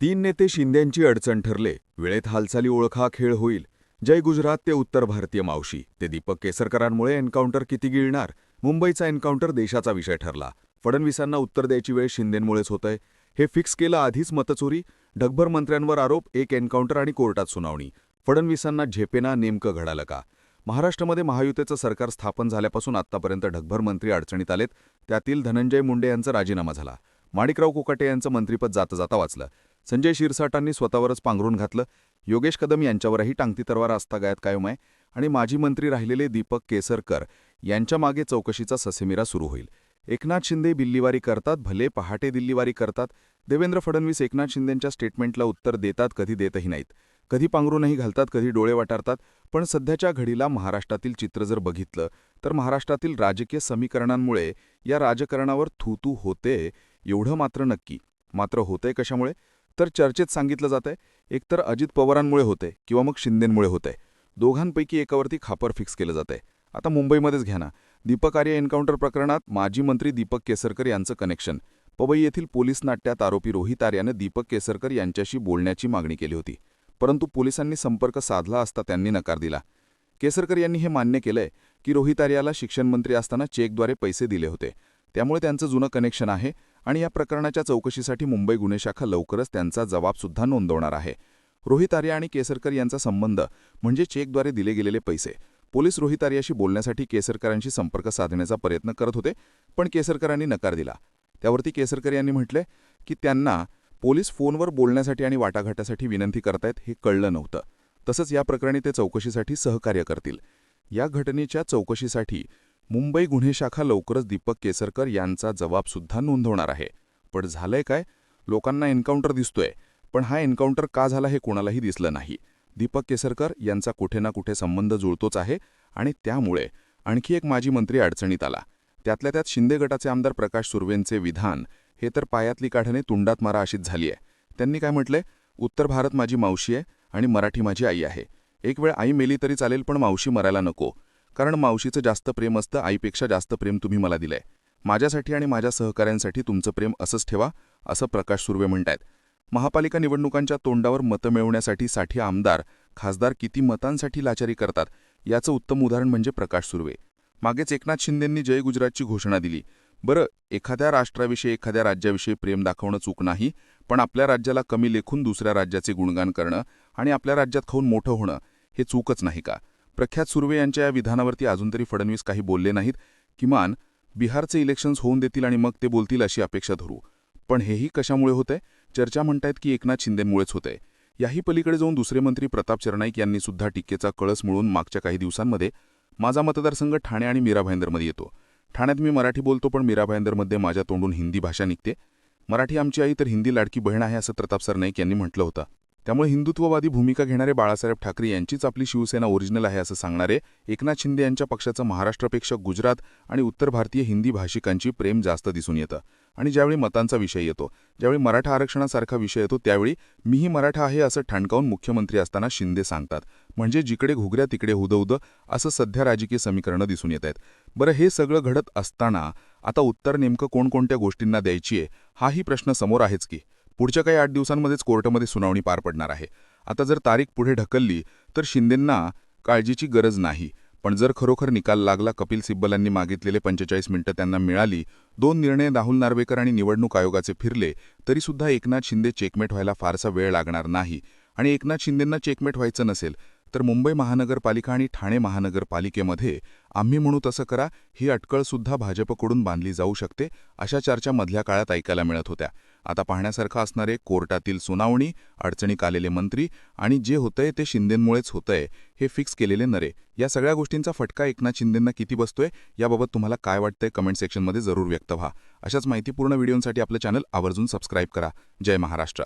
तीन नेते शिंदेंची अडचण ठरले. वेळेत हालचाली ओळखा खेळ होईल. जय गुजरात ते उत्तर भारतीय मावशी. ते दीपक केसरकरांमुळे एन्काउंटर किती गिळणार? मुंबईचा एन्काउंटर देशाचा विषय ठरला. फडणवीसांना उत्तर द्यायची वेळ शिंदेंमुळेच होतंय. हे फिक्स केलं आधीच मतचोरी. ढगभर मंत्र्यांवर आरोप एक एन्काउंटर आणि कोर्टात सुनावणी. फडणवीसांना झेपेना नेमकं घडालं का? महाराष्ट्रामध्ये महायुतीचं सरकार स्थापन झाल्यापासून आत्तापर्यंत ढगभर मंत्री अडचणीत आलेत. त्यातील धनंजय मुंडे यांचा राजीनामा झाला. माणिकराव कोकाटे यांचं मंत्रीपद जाता जाता वाचलं. संजय शिरसाटांनी स्वतःवरच पांघरून घातलं. योगेश कदम यांच्यावरही टांगती तरवार असता गायत कायम आहे आणि माजी मंत्री राहिलेले दीपक केसरकर यांच्या मागे चौकशीचा ससेमिरा सुरू होईल. एकनाथ शिंदे बिल्लीवारी करतात भले पहाटे दिल्लीवारी करतात. देवेंद्र फडणवीस एकनाथ शिंदेंच्या स्टेटमेंटला उत्तर देतात कधी देतही नाहीत. कधी पांघरूनही घालतात कधी डोळे वाटारतात. पण सध्याच्या घडीला महाराष्ट्रातील चित्र जर बघितलं तर महाराष्ट्रातील राजकीय समीकरणांमुळे या राजकारणावर थूतू होते एवढं मात्र नक्की. मात्र होतंय कशामुळे? तर चर्चेत सांगितलं जातंय एकतर अजित पवारांमुळे होते किंवा मग शिंदेंमुळे होतंय. दोघांपैकी एकावरती खापर फिक्स केलं जातंय. आता मुंबईमध्येच घ्या ना. दीपक आर्य एन्काउंटर प्रकरणात माजी मंत्री दीपक केसरकर यांचं कनेक्शन. पवई येथील पोलीस नाट्यात आरोपी रोहित आर्यानं दीपक केसरकर यांच्याशी बोलण्याची मागणी केली होती. परंतु पोलिसांनी संपर्क साधला असता त्यांनी नकार दिला. केसरकर यांनी हे मान्य केलंय की रोहित आर्याला शिक्षणमंत्री असताना चेकद्वारे पैसे दिले होते. त्यामुळे त्यांचं जुनं कनेक्शन आहे. आणि या प्रकरणाच्या चौकशीसाठी मुंबई गुन्हे शाखा लवकरच त्यांचा जबाबसुद्धा नोंदवणार आहे. रोहित आर्या आणि केसरकर यांचा संबंध म्हणजे चेकद्वारे दिले गेलेले पैसे. पोलीस रोहित आर्याशी बोलण्यासाठी केसरकरांशी संपर्क साधण्याचा प्रयत्न करत होते पण केसरकरांनी नकार दिला. त्यावरती केसरकर यांनी म्हटलंय की त्यांना पोलीस फोनवर बोलण्यासाठी आणि वाटाघाटासाठी विनंती करतायत हे कळलं नव्हतं. तसंच या प्रकरणी ते चौकशीसाठी सहकार्य करतील. या घटनेच्या चौकशीसाठी मुंबई गुन्हे शाखा लवकरच दीपक केसरकर यांचा जबाबसुद्धा नोंदवणार आहे. पण झालंय काय? लोकांना एन्काउंटर दिसतोय. पण हा एन्काउंटर का झाला हे कोणालाही दिसलं नाही. दीपक केसरकर यांचा कुठे ना कुठे संबंध जुळतोच आहे आणि त्यामुळे आणखी एक माजी मंत्री अडचणीत आला. त्यातल्या त्यात शिंदे गटाचे आमदार प्रकाश सुर्वेंचे विधान हे तर पायातली काढणे तुंडात मारा अशीच झाली आहे. त्यांनी काय म्हटलंय? उत्तर भारत माझी मावशी आहे आणि मराठी माझी आई आहे. एक वेळ आई मेली तरी चालेल पण मावशी मरायला नको. कारण मावशीचं जास्त प्रेम असतं आईपेक्षा जास्त प्रेम तुम्ही मला दिलंय. माझ्यासाठी आणि माझ्या सहकाऱ्यांसाठी तुमचं प्रेम असंच ठेवा असं प्रकाश सुर्वे म्हणतायत. महापालिका निवडणुकांच्या तोंडावर मतं मिळवण्यासाठी साठी आमदार खासदार किती मतांसाठी लाचारी करतात याचं उत्तम उदाहरण म्हणजे प्रकाश सुर्वे. मागेच एकनाथ शिंदेंनी जय गुजरातची घोषणा दिली. बरं एखाद्या राष्ट्राविषयी एखाद्या राज्याविषयी प्रेम दाखवणं चूक नाही पण आपल्या राज्याला कमी लेखून दुसऱ्या राज्याचे गुणगान करणं आणि आपल्या राज्यात खाऊन मोठं होणं हे चूकच नाही का? प्रख्यात सुर्वे यांच्या या विधानावरती अजून तरी फडणवीस काही बोलले नाहीत. किमान बिहारचे इलेक्शन्स होऊन देतील आणि मग ते बोलतील अशी अपेक्षा धरू. पण हेही कशामुळे होतंय? चर्चा म्हणतायत की एकनाथ शिंदेमुळेच होतंय. याही पलीकडे जाऊन दुसरे मंत्री प्रताप चरनाईक यांनी सुद्धा टीकेचा कळस मिळून मागच्या काही दिवसांमध्ये माझा मतदारसंघ ठाणे आणि मीरा भाईंदरमध्ये येतो. ठाण्यात मी मराठी बोलतो पण मीरा भाईंदरमध्ये माझ्या तोंडून हिंदी भाषा निघते. मराठी आमची आई तर हिंदी लाडकी बहीण आहे असं प्रताप सरनाईक यांनी म्हटलं होतं. त्यामुळे हिंदुत्ववादी भूमिका घेणारे बाळासाहेब ठाकरे यांचीच आपली शिवसेना ओरिजिनल आहे असं सांगणारे एकनाथ शिंदे यांच्या पक्षाचं महाराष्ट्रापेक्षा गुजरात आणि उत्तर भारतीय हिंदी भाषिकांची प्रेम जास्त दिसून येतं. आणि ज्यावेळी मतांचा विषय येतो ज्यावेळी मराठा आरक्षणासारखा विषय येतो त्यावेळी मीही मराठा आहे असं ठणकावून मुख्यमंत्री असताना शिंदे सांगतात. म्हणजे जिकडे घुगऱ्या तिकडे हुदहुद असं सध्या राजकीय समीकरणं दिसून येत आहेत. बरं हे सगळं घडत असताना आता उत्तर नेमकं कोणकोणत्या गोष्टींना द्यायची आहे हाही प्रश्न समोर आहेच की पुढच्या काही आठ दिवसांमध्येच कोर्टामध्ये सुनावणी पार पडणार आहे. आता जर तारीख पुढे ढकलली तर शिंदेंना काळजीची गरज नाही. पण जर खरोखर निकाल लागला कपिल सिब्बल यांनी मागितलेले पंचेचाळीस मिनिटं त्यांना मिळाली दोन निर्णय राहुल नार्वेकर आणि निवडणूक आयोगाचे फिरले तरीसुद्धा एकनाथ शिंदे चेकमेट व्हायला फारसा वेळ लागणार नाही. आणि एकनाथ शिंदेंना चेकमेट व्हायचं नसेल तर मुंबई महानगरपालिका आणि ठाणे महानगरपालिकेमध्ये आम्ही म्हणू तसं करा ही अटकळसुद्धा भाजपकडून बांधली जाऊ शकते अशा चर्चा मधल्या काळात ऐकायला मिळत होत्या. आता पाहण्यासारखं असणारे कोर्टातील सुनावणी अडचणीक आलेले मंत्री आणि जे होतंय ते शिंदेंमुळेच होतंय हे फिक्स केलेले नरे. या सगळ्या गोष्टींचा फटका एकनाथ शिंदेंना किती बसतोय याबाबत तुम्हाला काय वाटतंय कमेंट सेक्शनमध्ये जरूर व्यक्त व्हा. अशाच माहितीपूर्ण व्हिडिओंसाठी आपलं चॅनल आवर्जून सबस्क्राईब करा. जय महाराष्ट्र.